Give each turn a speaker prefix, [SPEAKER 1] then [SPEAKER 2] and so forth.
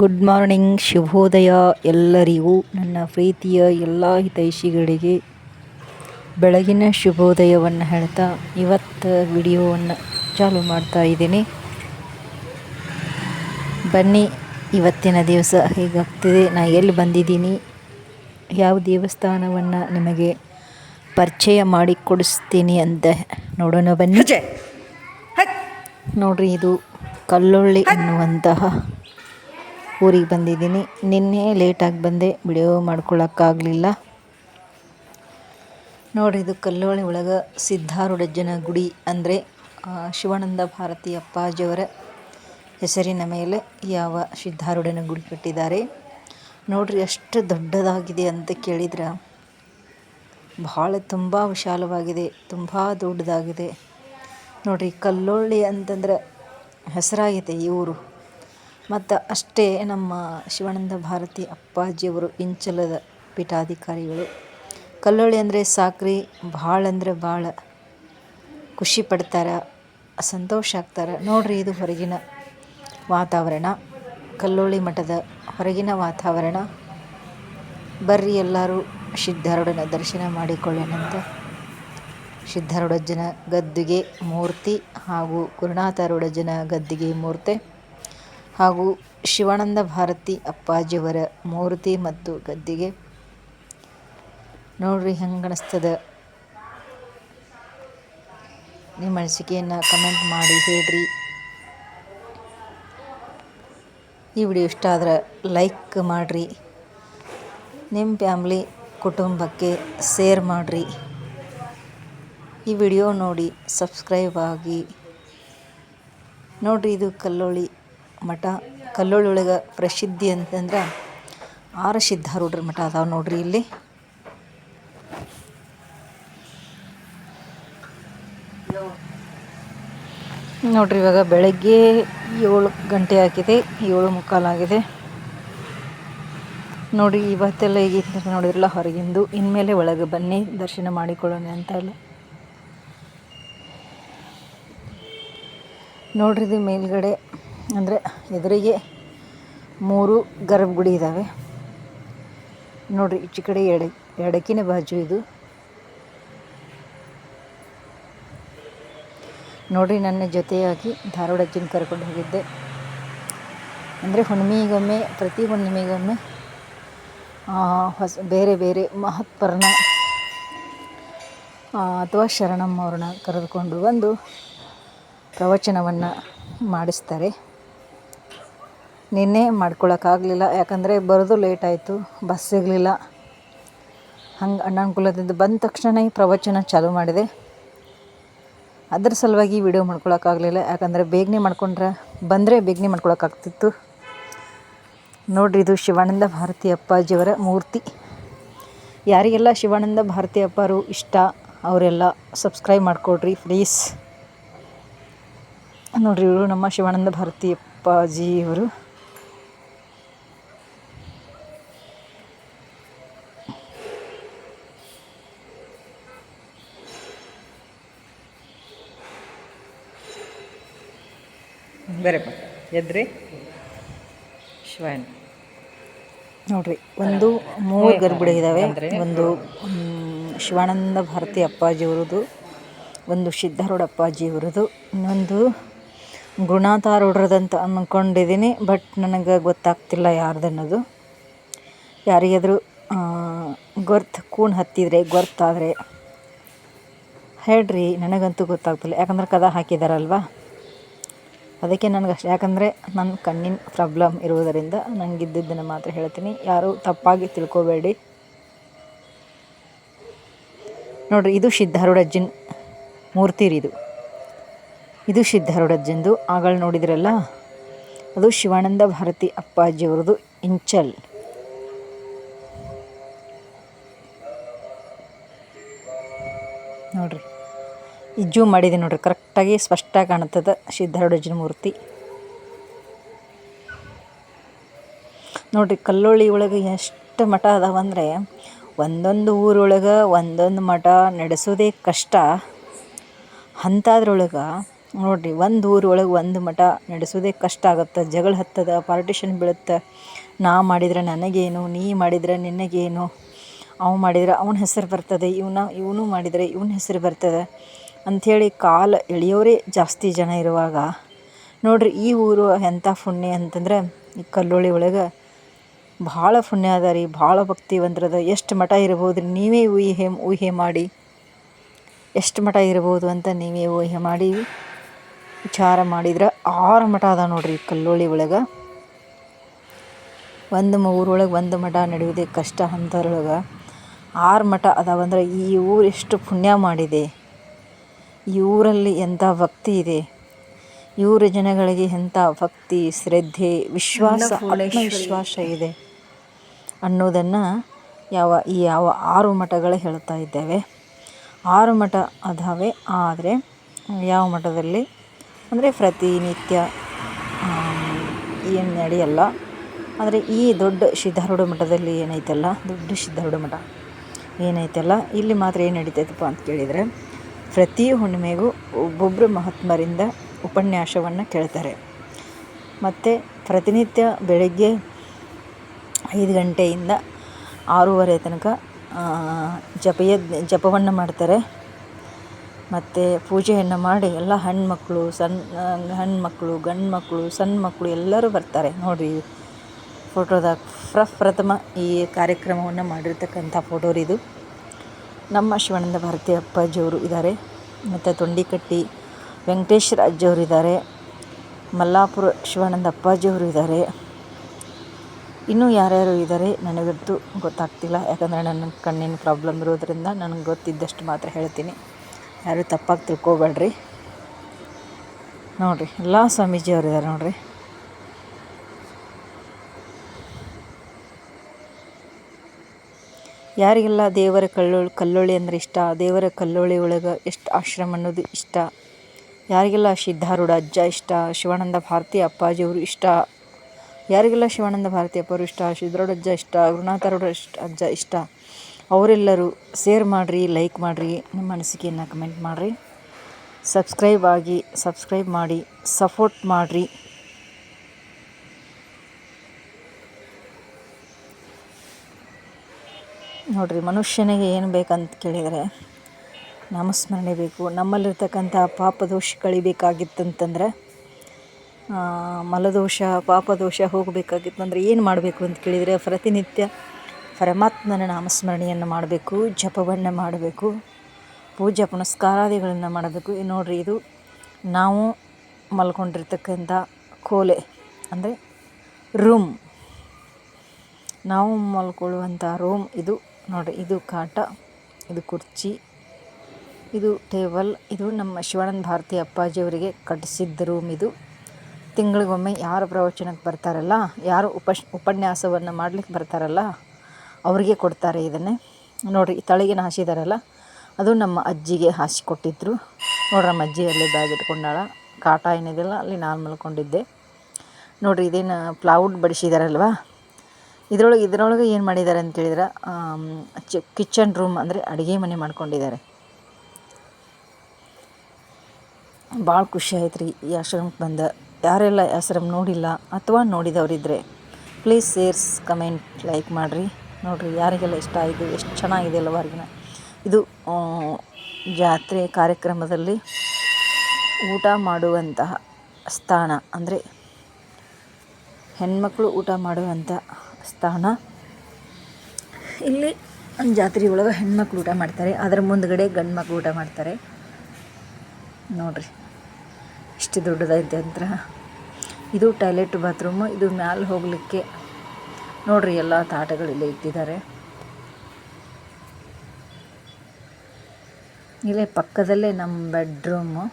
[SPEAKER 1] Good morning ಶುಭೋದಯ ಎಲ್ಲರಿಗೂ ನನ್ನ ಪ್ರೀತಿಯ ಎಲ್ಲ ಹಿತೈಷಿಗಳಿಗೆ ಬೆಳಗಿನ ಶುಭೋದಯವನ್ನು ಹೇಳ್ತಾ ಇವತ್ತು ವಿಡಿಯೋವನ್ನು ಚಾಲು ಮಾಡ್ತಾ ಇದ್ದೀನಿ. ಬನ್ನಿ ಇವತ್ತಿನ ದಿವಸ ಹೇಗಾಗ್ತಿದೆ? ನಾ ಎಲ್ಲಿ ಬಂದಿದ್ದೀನಿ? ಯಾವ ದೇವಸ್ಥಾನವನ್ನು ನಿಮಗೆ ಪರಿಚಯ ಮಾಡಿ ಕೊಡಿಸ್ತೀನಿ ಅಂತ ನೋಡೋಣ ಬನ್ನಿ. ನೋಡ್ರಿ ಇದು ಕಲ್ಲೊಳ್ಳಿ ಅನ್ನುವಂತಹ ಊರಿಗೆ ಬಂದಿದ್ದೀನಿ. ನಿನ್ನೆ ಲೇಟಾಗಿ ಬಂದೆ. ವಿಡಿಯೋ ಮಾಡ್ಕೊಳ್ಳೋಕ್ಕಾಗಲಿಲ್ಲ ನೋಡ್ರಿ ಇದು ಕಲ್ಲೋಳಿ ಒಳಗೆ ಸಿದ್ಧಾರೂಢಜ್ಜನ ಗುಡಿ ಅಂದರೆ ಶಿವಾನಂದ ಭಾರತಿ ಅಪ್ಪಾಜಿಯವರ ಹೆಸರಿನ ಮೇಲೆ ಯಾವ ಸಿದ್ಧಾರೂಢನ ಗುಡಿ ಕಟ್ಟಿದ್ದಾರೆ. ನೋಡ್ರಿ, ಎಷ್ಟು ದೊಡ್ಡದಾಗಿದೆ ಅಂತ ಕೇಳಿದ್ರೆ. ಭಾಳ ತುಂಬ ವಿಶಾಲವಾಗಿದೆ, ತುಂಬ ದೊಡ್ಡದಾಗಿದೆ. ನೋಡ್ರಿ ಕಲ್ಲೊಳ್ಳಿ ಅಂತಂದ್ರೆ ಹೆಸರಾಗಿದೆ ಈ ಊರು. ಮತ್ತು ಅಷ್ಟೇ ನಮ್ಮ ಶಿವಾನಂದ ಭಾರತಿ ಅಪ್ಪಾಜಿಯವರು ಇಂಚಲದ ಪೀಠಾಧಿಕಾರಿಗಳು. ಕಲ್ಲೊಳ್ಳಿ ಅಂದರೆ ಸಾಕ್ರಿ, ಭಾಳ ಅಂದರೆ ಭಾಳ. ಖುಷಿ ಪಡ್ತಾರೆ, ಸಂತೋಷ ಆಗ್ತಾರೆ. ನೋಡ್ರಿ ಇದು ಹೊರಗಿನ ವಾತಾವರಣ. ಕಲ್ಲೋಳಿ ಮಠದ ಹೊರಗಿನ ವಾತಾವರಣ. ಬರ್ರಿ ಎಲ್ಲರೂ ಸಿದ್ಧಾರೂಢನ ದರ್ಶನ ಮಾಡಿಕೊಳ್ಳೋಣಂತ ಸಿದ್ಧಾರೂಢಜ್ಜನ ಗದ್ದುಗೆ ಮೂರ್ತಿ ಹಾಗೂ ಗುರುನಾಥಾರೂಢಜ್ಜನ ಗದ್ದಿಗೆ ಮೂರ್ತಿ. ಹಾಗೂ ಶಿವಾನಂದ ಭಾರತಿ ಅಪ್ಪಾಜಿಯವರ ಮೂರ್ತಿ ಮತ್ತು ಗದ್ದಿಗೆ. ನೋಡ್ರಿ ಹೆಂಗೆ ನಿಮ್ಮ ಅನಿಸಿಕೆಯನ್ನು ಕಮೆಂಟ್ ಮಾಡಿ ಹೇಳ್ರಿ. ಈ ವಿಡಿಯೋ ಇಷ್ಟ ಆದ್ರೆ ಲೈಕ್ ಮಾಡಿರಿ. ನಿಮ್ಮ ಫ್ಯಾಮ್ಲಿ ಕುಟುಂಬಕ್ಕೆ ಶೇರ್ ಮಾಡಿರಿ. ಈ ವಿಡಿಯೋ ನೋಡಿ ಸಬ್ಸ್ಕ್ರೈಬ್ ಆಗಿ. ನೋಡಿರಿ ಇದು ಕಲ್ಲೋಳಿ. ಮಠ ಕಲ್ಲೋಳಿ ಒಳಗೆ ಪ್ರಸಿದ್ಧಿ ಅಂತಂದ್ರೆ ಆರ ಸಿದ್ಧಾರೂಢರ ಮಠ ಅದಾವೆ ನೋಡ್ರಿ ಇಲ್ಲಿ. ನೋಡ್ರಿ ಇವಾಗ ಬೆಳಗ್ಗೆ ಏಳು ಗಂಟೆ ಆಗಿದೆ, ಏಳು ಮುಕ್ಕಾಲಾಗಿದೆ ನೋಡಿ ಇವತ್ತೆಲ್ಲ ಈಗ ನೋಡಿದ್ರಲ್ಲ, ಹೊರಗಿಂದು ಇನ್ಮೇಲೆ ಒಳಗೆ ಬನ್ನಿ, ದರ್ಶನ ಮಾಡಿಕೊಳ್ಳೋಣ ಅಂತ ಎಲ್ಲ. ನೋಡ್ರಿ ಇದು ಮೇಲ್ಗಡೆ ಅಂದರೆ ಎದುರಿಗೆ ಮೂರು ಗರ್ಭಗುಡಿ ಇದ್ದಾವೆ ನೋಡ್ರಿ, ಈಚೆ ಕಡೆ ಎಡ, ಎಡಕಿನ ಬಾಜು ಇದು. ನೋಡಿರಿ, ನನ್ನ ಜೊತೆಯಾಗಿ ಧಾರವಾಡ ಅಜ್ಜಿನ ಕರ್ಕೊಂಡು ಹೋಗಿದ್ದೆ. ಅಂದರೆ ಹುಣ್ಣಿಮೆಗೊಮ್ಮೆ, ಪ್ರತಿ ಹುಣ್ಣಿಮೆಗೊಮ್ಮೆ ಹೊಸ, ಬೇರೆ ಬೇರೆ ಮಹತ್ಪರ್ಣ ಅಥವಾ ಶರಣಮ್ಮವ್ರನ್ನ ಕರೆದುಕೊಂಡು ಬಂದು ಪ್ರವಚನವನ್ನು ಮಾಡಿಸ್ತಾರೆ. ನಿನ್ನೆ ಮಾಡ್ಕೊಳಕ್ಕಾಗಲಿಲ್ಲ. ಯಾಕಂದರೆ ಬರೋದು ಲೇಟ್ ಆಯಿತು ಬಸ್ ಸಿಗಲಿಲ್ಲ. ಹಂಗೆ ಅನಾನುಕೂಲದಿಂದ ಬಂದ ತಕ್ಷಣ ಈ ಪ್ರವಚನ ಚಾಲೂ ಮಾಡಿದೆ. ಅದ್ರ ಸಲುವಾಗಿ ವಿಡಿಯೋ ಮಾಡ್ಕೊಳಕ್ಕಾಗಲಿಲ್ಲ. ಯಾಕಂದರೆ ಬೇಗನೆ ಮಾಡ್ಕೊಂಡ್ರೆ, ಬಂದರೆ ಬೇಗನೆ ಮಾಡ್ಕೊಳಕ್ಕಾಗ್ತಿತ್ತು. ನೋಡ್ರಿ, ಇದು ಶಿವಾನಂದ ಭಾರತಿ ಅಪ್ಪಾಜಿಯವರ ಮೂರ್ತಿ. ಯಾರಿಗೆಲ್ಲ ಶಿವಾನಂದ ಭಾರತಿ ಅಪ್ಪರು ಇಷ್ಟ, ಅವರೆಲ್ಲ ಸಬ್ಸ್ಕ್ರೈಬ್ ಮಾಡಿಕೊಡ್ರಿ ಪ್ಲೀಸ್ ನೋಡ್ರಿ, ಇವರು ನಮ್ಮ ಶಿವಾನಂದ ಭಾರತಿ ಅಪ್ಪಾಜಿಯವರು.
[SPEAKER 2] ಎದ್ರಿ? ಶಿವಾಯನ್
[SPEAKER 1] ನೋಡ್ರಿ, ಒಂದು ಮೂರು ಗರ್ಭಿಣಿ ಇದ್ದಾವೆ ಒಂದು ಶಿವಾನಂದ ಭಾರತಿ ಅಪ್ಪಾಜಿಯವರದು ಒಂದು ಸಿದ್ಧಾರೂಢ ಅಪ್ಪಾಜಿಯವರದು ಇನ್ನೊಂದು ಗುಣಾತಾರೂಢರದಂತ ಅಂದ್ಕೊಂಡಿದ್ದೀನಿ ಬಟ್ ನನಗೆ ಗೊತ್ತಾಗ್ತಿಲ್ಲ ಯಾರ್ದನ್ನೋದು. ಯಾರಿಗಾದರೂ ಗೊರ್ತ್ ಕೂಣ್ ಹತ್ತಿದರೆ, ಗೊರ್ತಾದರೆ ಹೇಳ್ರಿ, ನನಗಂತೂ ಗೊತ್ತಾಗ್ತಿಲ್ಲ. ಯಾಕಂದ್ರೆ ಕದ ಹಾಕಿದಾರಲ್ವ? ಅದಕ್ಕೆ ನನಗೆ ಅಷ್ಟು ಯಾಕಂದರೆ ನನ್ನ ಕಣ್ಣಿನ ಪ್ರಾಬ್ಲಮ್ ಇರುವುದರಿಂದ ನಂಗೆ ಇದ್ದಿದ್ದನ್ನು ಮಾತ್ರ ಹೇಳ್ತೀನಿ. ಯಾರೂ ತಪ್ಪಾಗಿ ತಿಳ್ಕೋಬೇಡಿ. ನೋಡಿರಿ, ಇದು ಸಿದ್ಧಾರೂಢಜ್ಜನ ಮೂರ್ತಿ ರೀ ಇದು. ಇದು ಸಿದ್ಧಾರೂಢಜ್ಜಂದು ಆಗಳು ನೋಡಿದ್ರಲ್ಲ? ಅದು ಶಿವಾನಂದ ಭಾರತಿ ಅಪ್ಪಾಜಿಯವ್ರದ್ದು ಇಂಚಲ್. ನೋಡ್ರಿ. ಜೂಮ್ ಮಾಡಿದೆ ನೋಡ್ರಿ, ಕರೆಕ್ಟಾಗಿ ಸ್ಪಷ್ಟ ಕಾಣುತ್ತದೆ ಸಿದ್ಧಾರೂಢಜನ ಮೂರ್ತಿ ನೋಡ್ರಿ, ಕಲ್ಲೋಳಿ ಒಳಗೆ ಎಷ್ಟು ಮಠ ಅದಾವಂದರೆ ಒಂದೊಂದು ಊರೊಳಗೆ ಒಂದೊಂದು ಮಠ ನಡೆಸೋದೇ ಕಷ್ಟ. ಅಂಥದ್ರೊಳಗೆ ನೋಡ್ರಿ, ಒಂದು ಊರೊಳಗೆ ಒಂದು ಮಠ ನಡೆಸೋದೇ ಕಷ್ಟ ಆಗುತ್ತೆ, ಜಗಳ ಹತ್ತದ, ಪಾರ್ಟಿಷನ್ ಬೀಳುತ್ತೆ. ನಾ ಮಾಡಿದ್ರೆ ನನಗೇನು, ನೀ ಮಾಡಿದ್ರೆ ನಿನಗೇನು, ಅವ ಮಾಡಿದ್ರೆ ಅವನ ಹೆಸರು ಬರ್ತದೆ, ಇವನ, ಇವನು ಮಾಡಿದರೆ ಇವನ ಹೆಸರು ಬರ್ತದೆ. ಅಂಥೇಳಿ ಕಾಲ ಎಳೆಯೋರೇ ಜಾಸ್ತಿ ಜನ ಇರುವಾಗ, ನೋಡಿರಿ ಈ ಊರು ಎಂಥ ಪುಣ್ಯ ಅಂತಂದ್ರೆ ಈ ಕಲ್ಲೋಳಿ ಒಳಗೆ ಭಾಳ ಪುಣ್ಯ ಅದ ರೀ, ಭಾಳ ಭಕ್ತಿವಂತರದ. ಎಷ್ಟು ಮಠ ಇರ್ಬೋದು ರೀ ನೀವೇ ಊಹೆ ಊಹೆ ಮಾಡಿ. ಎಷ್ಟು ಮಠ ಇರ್ಬೋದು ಅಂತ ನೀವೇ ಊಹೆ ಮಾಡಿ ವಿಚಾರ ಮಾಡಿದ್ರೆ ಆರು ಮಠ ಅದ ನೋಡ್ರಿ ಕಲ್ಲೋಳಿ ಒಳಗೆ. ಒಂದು ಊರೊಳಗೆ ಒಂದು ಮಠ ನಡೆಯುವುದೇ ಕಷ್ಟ ಅಂತರೊಳಗೆ ಆರು ಮಠ ಅದಾವಂದ್ರೆ ಈ ಊರು ಎಷ್ಟು ಪುಣ್ಯ ಮಾಡಿದೆ. ಈ ಊರಲ್ಲಿ ಎಂಥ ಭಕ್ತಿ ಇದೆ? ಇವರ ಜನಗಳಿಗೆ ಎಂಥ ಭಕ್ತಿ ಶ್ರದ್ಧೆ ವಿಶ್ವಾಸ ವಿಶ್ವಾಸ ಇದೆ ಅನ್ನೋದನ್ನು ಯಾವ ಈ ಯಾವ ಆರು ಮಠಗಳು ಹೇಳ್ತಾ ಇದ್ದೇವೆ. ಆರು ಮಠ ಅದಾವೆ ಆದರೆ ಯಾವ ಮಠದಲ್ಲಿ? ಅಂದರೆ ಪ್ರತಿನಿತ್ಯ ಏನು ನಡೆಯಲ್ಲ. ಆದರೆ ಈ ದೊಡ್ಡ ಸಿದ್ಧಾರೂಢ ಮಠದಲ್ಲಿ ಏನೈತಲ್ಲ ದೊಡ್ಡ ಸಿದ್ಧಾರೂಢ ಮಠ ಏನೈತಲ್ಲ ಇಲ್ಲಿ ಮಾತ್ರ ಏನು ನಡೀತೈತಪ್ಪ ಅಂತ ಕೇಳಿದರೆ ಪ್ರತಿ ಹುಣ್ಣಿಮೆಗೂ ಒಬ್ಬೊಬ್ಬರು ಮಹಾತ್ಮರಿಂದ ಉಪನ್ಯಾಸವನ್ನು ಕೇಳ್ತಾರೆ. ಮತ್ತು ಪ್ರತಿನಿತ್ಯ ಬೆಳಗ್ಗೆ ಐದು ಗಂಟೆಯಿಂದ ಆರೂವರೆ ತನಕ ಜಪಯ, ಜಪವನ್ನು ಮಾಡ್ತಾರೆ. ಮತ್ತು ಪೂಜೆಯನ್ನು ಮಾಡಿ ಎಲ್ಲ ಹೆಣ್ಮಕ್ಳು ಸಣ್ಣ ಹೆಣ್ಮಕ್ಳು ಗಂಡು ಮಕ್ಕಳು ಸಣ್ಣ ಮಕ್ಕಳು ಎಲ್ಲರೂ ಬರ್ತಾರೆ. ನೋಡಿರಿ ಫೋಟೋದಾಗ ಪ್ರಪ್ರಥಮ ಈ ಕಾರ್ಯಕ್ರಮವನ್ನು ಮಾಡಿರ್ತಕ್ಕಂಥ ಫೋಟೋರಿದು ನಮ್ಮ ಶಿವಾನಂದ ಭಾರತಿ ಅಪ್ಪಾಜಿಯವರು ಇದ್ದಾರೆ. ಮತ್ತು ತೊಂಡಿಕಟ್ಟಿ ವೆಂಕಟೇಶ್ ರಾಜ್ಯವರು ಇದ್ದಾರೆ. ಮಲ್ಲಾಪುರ ಶಿವಾನಂದ ಅಪ್ಪಾಜಿಯವರು ಇದ್ದಾರೆ. ಇನ್ನೂ ಯಾರ್ಯಾರು ಇದ್ದಾರೆ ನನಗಂತೂ ಗೊತ್ತಾಗ್ತಿಲ್ಲ. ಯಾಕಂದರೆ ನನ್ನ ಕಣ್ಣಿನ ಪ್ರಾಬ್ಲಮ್ ಇರೋದರಿಂದ ನನಗೆ ಗೊತ್ತಿದ್ದಷ್ಟು ಮಾತ್ರ ಹೇಳ್ತೀನಿ. ಯಾರು ತಪ್ಪಾಗಿ ತಿಳ್ಕೊಬೇಡ್ರಿ. ನೋಡಿರಿ, ಎಲ್ಲ ಸ್ವಾಮೀಜಿಯವರು ಇದ್ದಾರೆ ನೋಡಿರಿ. ಯಾರಿಗೆಲ್ಲ ದೇವರ ಕಲ್ಲೊಳ್ಳಿ ಕಲ್ಲೊಳ್ಳಿ ಅಂದ್ರೆ ಇಷ್ಟ, ದೇವರ ಕಲ್ಲೊಳ್ಳಿ ಒಳಗೆ ಎಷ್ಟು ಆಶ್ರಮ ಅನ್ನೋದು ಇಷ್ಟ? ಯಾರಿಗೆಲ್ಲ ಸಿದ್ಧಾರೂಢ ಅಜ್ಜ ಇಷ್ಟ, ಶಿವಾನಂದ ಭಾರತಿ ಅಪ್ಪಾಜಿಯವರು ಇಷ್ಟ? ಯಾರಿಗೆಲ್ಲ ಶಿವಾನಂದ ಭಾರತಿ ಅಪ್ಪರು ಇಷ್ಟ, ಸಿದ್ಧಾರೂಢ ಅಜ್ಜ ಇಷ್ಟ, ಗುರುನಾಥರೂಢ ಇಷ್ಟ ಅಜ್ಜ ಇಷ್ಟ? ಅವರೆಲ್ಲರೂ ಶೇರ್ ಮಾಡಿರಿ ಲೈಕ್ ಮಾಡಿರಿ, ನಿಮ್ಮ ಅನಿಸಿಕೆಯನ್ನು ಕಮೆಂಟ್ ಮಾಡಿರಿ. ಸಬ್ಸ್ಕ್ರೈಬ್ ಆಗಿ ಸಬ್ಸ್ಕ್ರೈಬ್ ಮಾಡಿ ಸಪೋರ್ಟ್ ಮಾಡಿರಿ. ನೋಡಿರಿ, ಮನುಷ್ಯನಿಗೆ ಏನು ಬೇಕಂತ ಕೇಳಿದರೆ ನಾಮಸ್ಮರಣೆ ಬೇಕು, ನಮ್ಮಲ್ಲಿರ್ತಕ್ಕಂಥ ಪಾಪದೋಷ ಕಳಿಬೇಕಾಗಿತ್ತಂತಂದರೆ ಮಲದೋಷ, ಪಾಪದೋಷ ಹೋಗಬೇಕಾಗಿತ್ತಂದರೆ ಏನು ಮಾಡಬೇಕು ಅಂತ ಕೇಳಿದರೆ ಪ್ರತಿನಿತ್ಯ ಪರಮಾತ್ಮನ ನಾಮಸ್ಮರಣೆಯನ್ನು ಮಾಡಬೇಕು, ಜಪವನ್ನು ಮಾಡಬೇಕು, ಪೂಜಾ ಪುನಸ್ಕಾರಾದಿಗಳನ್ನು ಮಾಡಬೇಕು. ನೋಡಿರಿ, ಇದು ನಾವು ಮಲ್ಕೊಂಡಿರ್ತಕ್ಕಂಥ ಕೋಲೆ, ಅಂದರೆ ರೂಮ್ ನಾವು ಮಲ್ಕೊಳ್ಳುವಂಥ ರೂಮ್ ಇದು. ನೋಡಿರಿ ಇದು ಕಾಟ, ಇದು ಕುರ್ಚಿ, ಇದು ಟೇಬಲ್, ಇದು ನಮ್ಮ ಶಿವಾನಂದ ಭಾರತಿ ಅಪ್ಪಾಜಿಯವರಿಗೆ ಕಟ್ಟಿಸಿದ್ದ ರೂಮ್ ಇದು. ತಿಂಗಳಿಗೊಮ್ಮೆ ಯಾರು ಪ್ರವಚನಕ್ಕೆ ಬರ್ತಾರಲ್ಲ, ಯಾರು ಉಪಶ್, ಉಪನ್ಯಾಸವನ್ನು ಮಾಡ್ಲಿಕ್ಕೆ ಬರ್ತಾರಲ್ಲ, ಅವರಿಗೆ ಕೊಡ್ತಾರೆ ಇದನ್ನೇ. ನೋಡಿರಿ ತಳಿಗೆನ ಹಾಸಿದಾರಲ್ಲ, ಅದು ನಮ್ಮ ಅಜ್ಜಿಗೆ ಹಾಸಿ ಕೊಟ್ಟಿದ್ದರು ನೋಡ್ರಿ, ನಮ್ಮ ಅಜ್ಜಿ ಅಲ್ಲಿ ಬ್ಯಾಗ್ ಇಟ್ಕೊಂಡಾಳ. ಕಾಟ ಏನಿದೆಯಲ್ಲ ಅಲ್ಲಿ ನಾನು ಮಲ್ಕೊಂಡಿದ್ದೆ. ನೋಡಿರಿ, ಇದೇನು ಪ್ಲೌಡ್ ಬಡಿಸಿದಾರಲ್ವಾ? ಇದ್ರೊಳಗೆ, ಇದರೊಳಗೆ ಏನು ಮಾಡಿದ್ದಾರೆ ಅಂತ ಹೇಳಿದ್ರೆ ಚ, ಕಿಚನ್ ರೂಮ್ ಅಂದರೆ ಅಡುಗೆ ಮನೆ ಮಾಡ್ಕೊಂಡಿದ್ದಾರೆ. ಭಾಳ ಖುಷಿ ಆಯ್ತು ರೀ ಈ ಆಶ್ರಮಕ್ಕೆ ಬಂದ. ಯಾರೆಲ್ಲ ಆಶ್ರಮ ನೋಡಿಲ್ಲ ಅಥವಾ ನೋಡಿದವರಿದ್ದರೆ ಪ್ಲೀಸ್ ಸೇರ್ಸ್ ಕಮೆಂಟ್ ಲೈಕ್ ಮಾಡಿರಿ. ನೋಡಿರಿ, ಯಾರಿಗೆಲ್ಲ ಇಷ್ಟ ಆಯಿತು, ಎಷ್ಟು ಚೆನ್ನಾಗಿದೆ ಅಲ್ಲವಾರಿಗಿನ ಇದು ಜಾತ್ರೆ ಕಾರ್ಯಕ್ರಮದಲ್ಲಿ ಊಟ ಮಾಡುವಂತಹ ಸ್ಥಾನ. ಅಂದರೆ ಹೆಣ್ಮಕ್ಳು ಊಟ ಮಾಡುವಂಥ ಸ್ಥಾನ. ಇಲ್ಲಿ ಜಾತ್ರೆ ಒಳಗೆ ಹೆಣ್ಮಕ್ಳು ಊಟ ಮಾಡ್ತಾರೆ. ಅದರ ಮುಂದ್ಗಡೆ ಗಂಡು ಮಕ್ಳು ಊಟ ಮಾಡ್ತಾರೆ. ನೋಡ್ರಿ, ಇಷ್ಟು ದೊಡ್ಡದೈತೆ ಅಂತ. ಇದು ಟಾಯ್ಲೆಟ್ ಬಾತ್ರೂಮು. ಇದು ಮ್ಯಾಲೆ ಹೋಗಲಿಕ್ಕೆ ನೋಡ್ರಿ, ಎಲ್ಲ ತಾಟಗಳಿಲ್ಲೇ ಇಟ್ಟಿದ್ದಾರೆ. ಇಲ್ಲೇ ಪಕ್ಕದಲ್ಲೇ ನಮ್ಮ ಬೆಡ್ರೂಮು.